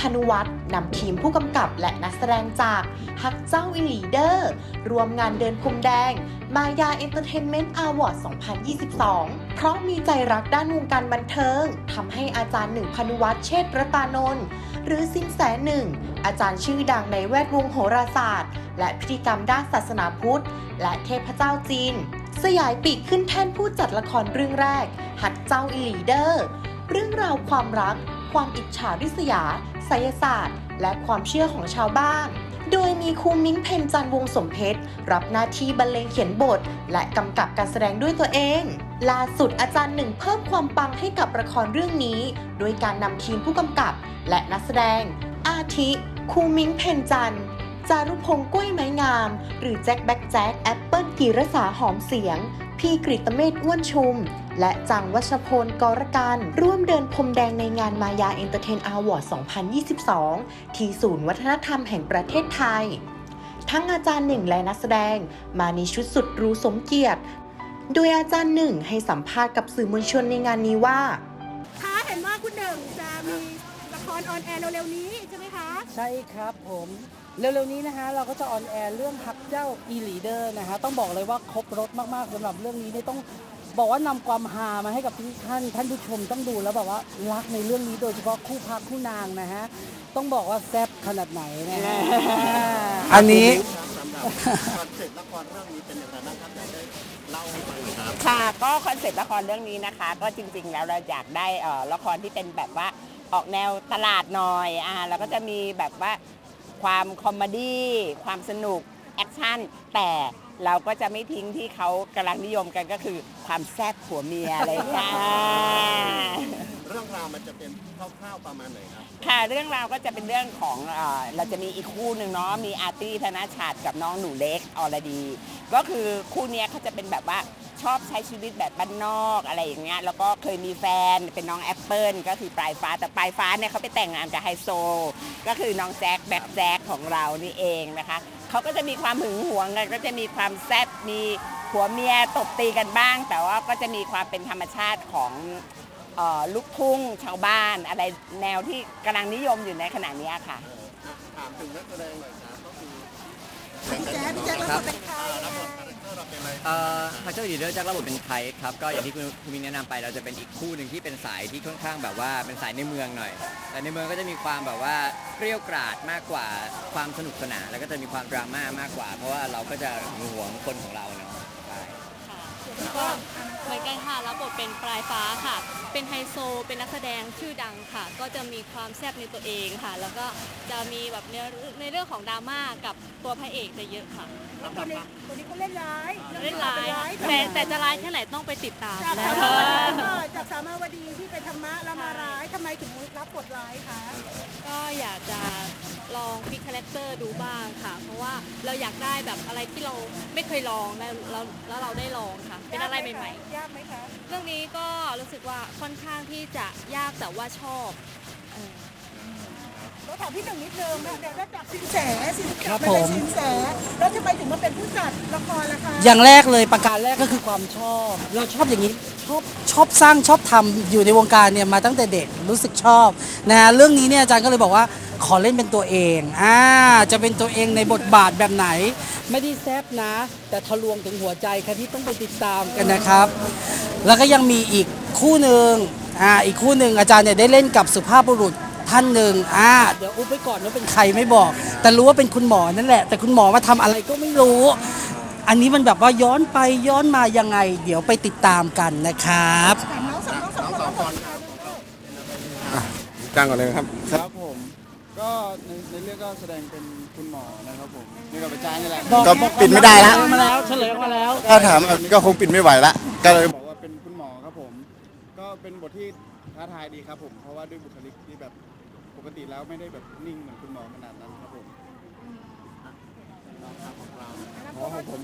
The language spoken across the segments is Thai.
พานุวัฒน์นำทีมผู้กำกับและนักแสดงจากฮักเจ้าอิลีเดอร์รวมงานเดินพรมแดง มายาเอนเตอร์เทนเมนต์อวอร์ด 2022 เพราะมีใจรักด้านวงการบันเทิงทำให้อาจารย์หนึ่งพานุวัฒน์เชษฐ์ประตานนท์หรือสินแสหนึ่ง อาจารย์ชื่อดังในแวดวงโหราศาสตร์ และพิธีกรรมด้านศาสนาพุทธ และเทพเจ้าจีน สยายปีกขึ้นแท่นผู้จัดละครเรื่องแรก หัดเจ้าอิลีเดอร์ เรื่องราวความรัก ความอิจฉาริษยาไสยศาสตร์ และความเชื่อของชาวบ้าน โดยมีครูมิ้งเพนจันวงศ์สมเพชร รับหน้าที่บรรเลงเขียนบท และกำกับการแสดงด้วยตัวเอง ล่าสุดอาจารย์หนึ่งเพิ่มความปังให้กับละครเรื่องนี้ โดยการนำทีมผู้กำกับ และนักแสดง อาทิครูมิ้งเพนจันจารุพงษ์กุ้ยไม้งาม หรือแจ็คแบ็กแจ็คแอปเปิลกีรสาหอมเสียง พี่กริตเมธอ้วนชุม และจังวัชพลกรกันร่วมเดินพรมแดงในงานมายาเอนเตอร์เทนอวอร์ด 2022 ที่ศูนย์วัฒนธรรมแห่งประเทศไทย ทั้งอาจารย์หนึ่งและนักแสดง มาในชุดสุดหรูสมเกียรติ โดยอาจารย์หนึ่งให้สัมภาษณ์กับสื่อมวลชนในงานนี้ว่าคะเห็นว่าคุณหนึ่งจะมีละครออนแอร์เร็วๆนี้ใช่ไหมคะ ใช่ครับผม เร็วๆนี้นะฮะเราก็จะออนแอร์เรื่องฮักเจ้าอีลีเดอร์นะฮะต้องบอกเลยว่าครบรถมากๆสำหรับเรื่องนี้เนี่ยต้องบอกว่านำความฮามาให้กับทุกท่านท่านผู้ชมต้องดูแล้วแบบว่ารักในเรื่องนี้โดยเฉพาะคู่พระคู่นางนะฮะต้องบอกว่าแซ่บขนาดไหนนะฮะอันนี้คอนเซ็ปต์ละครเรื่องนี้เป็นอย่างไรบ้างครับอยากได้เล่าให้ฟังหน่อยครับค่ะก็คอนเซ็ปต์ละครเรื่องนี้นะคะ ก็จริง ๆ แล้วเราอยากได้เอ่อละครที่เป็นแบบว่าออกแนวตลาดหน่อยอ่าแล้วก็จะมีแบบว่า ความคอมเมดี้ความสนุก แอคชั่น แต่เราก็จะไม่ทิ้งที่เขากำลังนิยมกันก็คือความแซ่บผัวเมียอะไรค่ะเรื่องราวมันจะเป็นคร่าวๆประมาณไหนครับ ค่ะเรื่องราวก็จะเป็นเรื่องของเออเราจะมีอีกคู่หนึ่งเนาะมีอาร์ตี้ธนชาติกับน้องหนูเล็กอรดี ก็คือคู่เนี้ยเขาจะเป็นแบบว่าชอบใช้ชีวิตแบบบ้านนอกอะไรอย่างเงี้ยแล้วก็เคยมีแฟนเป็นน้องแอปเปิลก็คือปลายฟ้าแต่ปลายฟ้าเนี่ยเขาไปแต่งงานกับไฮโซ ก็คือน้องแจ็คแบบแจ็คของเรานี่เองนะคะเขาก็จะมีความหึงหวงกันก็จะมีความแซ่บมีผัวเมียตบตีกันบ้าง แต่ว่าก็จะมีความเป็นธรรมชาติของ ลูกทุ่งชาวบ้านอะไรแนวที่กำลังนิยมอยู่ในขณะนี้ค่ะเอออะ ถามถึงนักแสดงหน่อยครับก็คือพี่แจ๊คพี่แจ๊ครับบทเป็นใครรับบทคาแรคเตอร์เราเป็นอะไรเอ่อฮักเจ้าอีเดอร์จากระบบเป็นไทยครับ ก็อย่างที่คุณคุณมินแนะนำไปเราจะเป็นอีกคู่หนึ่งที่เป็นสายที่ค่อนข้างแบบว่าเป็นสายในเมืองหน่อย แต่ในเมืองก็จะมีความแบบว่าเปรี้ยวกราดมากกว่าความสนุกสนานแล้วก็จะมีความดราม่ามากกว่า เพราะว่าเราก็จะหึงหวงคนของเราเนาะใช่ ก็ รับบทเป็นปลายฟ้าค่ะ เป็นไฮโซ เป็นนักแสดงชื่อดังค่ะ ก็จะมีความแซ่บในตัวเองค่ะ แล้วก็จะมีแบบในในเรื่องของดราม่ากับตัวพระเอกจะเยอะค่ะ แล้วคนนี้คนนี้เขาเล่นร้ายเล่นร้ายเป็นแต่แต่จะร้ายแค่ไหนต้องไปติดตามจากนะสามคะาวดีเออจากสามาวดีที่เป็นธรรมะแล้วมาร้ายทำไมถึงรับบทร้ายคะ ก็อยากจะลองพลิก คาแรคเตอร์ดูบ้างค่ะ เพราะว่าเราอยากได้แบบอะไรที่เราไม่เคยลองแล้วแล้วแล้วเราได้ลองค่ะ เป็นอะไรใหม่ๆ ยากไหมคะ เรื่องนี้ก็รู้สึกว่าค่อนข้างที่จะยากแต่ว่าชอบเออ เราถามพี่หนึ่งนิดนึงนะเดี๋ยวถ้าจับสินแสสินแสครับไม่ผเป็นมสินแสแล้วทำไมถึงมาเป็นผู้จัดละครล่ะคะอย่างแรกเลยประการแรกก็คือความชอบ เราชอบอย่างนี้ชอบชอบสร้างชอบทำอยู่ในวงการเนี่ยมาตั้งแต่เด็กรู้สึกชอบนะฮะเรื่องนี้เนี่ยอาจารย์ก็เลยบอกว่าขอเล่นเป็นตัวเองอ่าจะเป็นตัวเองในบทบาทแบบไหน ไม่ได้แซบนะ แต่ทะลวงถึงหัวใจใครที่ต้องไปติดตามกันนะครับ แล้วก็ยังมีอีกคู่หนึ่งอ่าอีกคู่หนึ่งอาจารย์เนี่ยได้เล่นกับสุภาพบุรุษ ท่านหนึ่งอ่าเดี๋ยวอุ๊บไว้ก่อนว่าเป็นใครไม่บอก แต่รู้ว่าเป็นคุณหมอนั่นแหละ แต่คุณหมอมาทำอะไรก็ไม่รู้ อันนี้มันแบบว่าย้อนไปย้อนมายังไง เดี๋ยวไปติดตามกันนะครับถามน้องสองน้องสองคนแล้วคนค่ะจ้างก่อนเลยครับ ครับผมก็ในในเรื่องก็แสดงเป็นคุณหมอนะครับผมนี่ก็เป็นจ้างนี่แหละก็ปิดไม่ได้ละเฉลยมาแล้วเฉลยมาแล้ว ถ้าถามอันนี้ก็คงปิดไม่ไหวละก็เลยบอกว่าเป็นคุณหมอครับผม ก็เป็นบทที่ท้าทายดีครับผม เพราะว่าด้วยบุคลิกที่แบบ ปกติแล้วไม่ได้แบบนิ่งเหมือนคุณหมอขนาดนั้นครับผมอ๋อของผม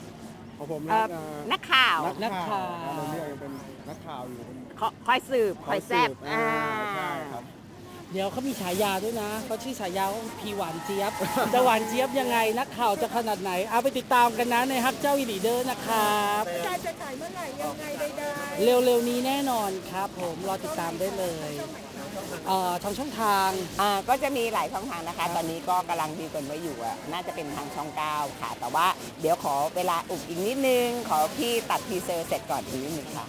ของผมเอ่อเอ่อนักข่าวนักข่าวเราเรียกกันเป็นนักข่าวอยู่เป็นคคอยสืบคอยแซบอ่าอ่าใช่ครับถเดี๋ยวเขามีฉายาด้วยนะเขาชื่อฉายาว่าพีหวานเจี๊ยบ จะหวานเจี๊ยบยังไง นักข่าวจะขนาดไหน เอาไปติดตามกันนะในฮักเจ้าอีหลีเดอร์นะครับการจะถ่ายเมื่อไหร่ยังไงใดเร็วๆนี้แน่นอนครับผมรอติดตามได้เลย เอ่อทางช่องทาง อ่าก็จะมีหลายช่องทางนะคะ ตอนนี้ก็กำลังดีกันไว้อยู่อะน่าจะเป็นทางช่อง9ค่ะ แต่ว่าเดี๋ยวขอเวลาอุบอีกนิดนึง ขอพี่ตัดทีเซอร์เสร็จก่อนอีกนิดนึงค่ะ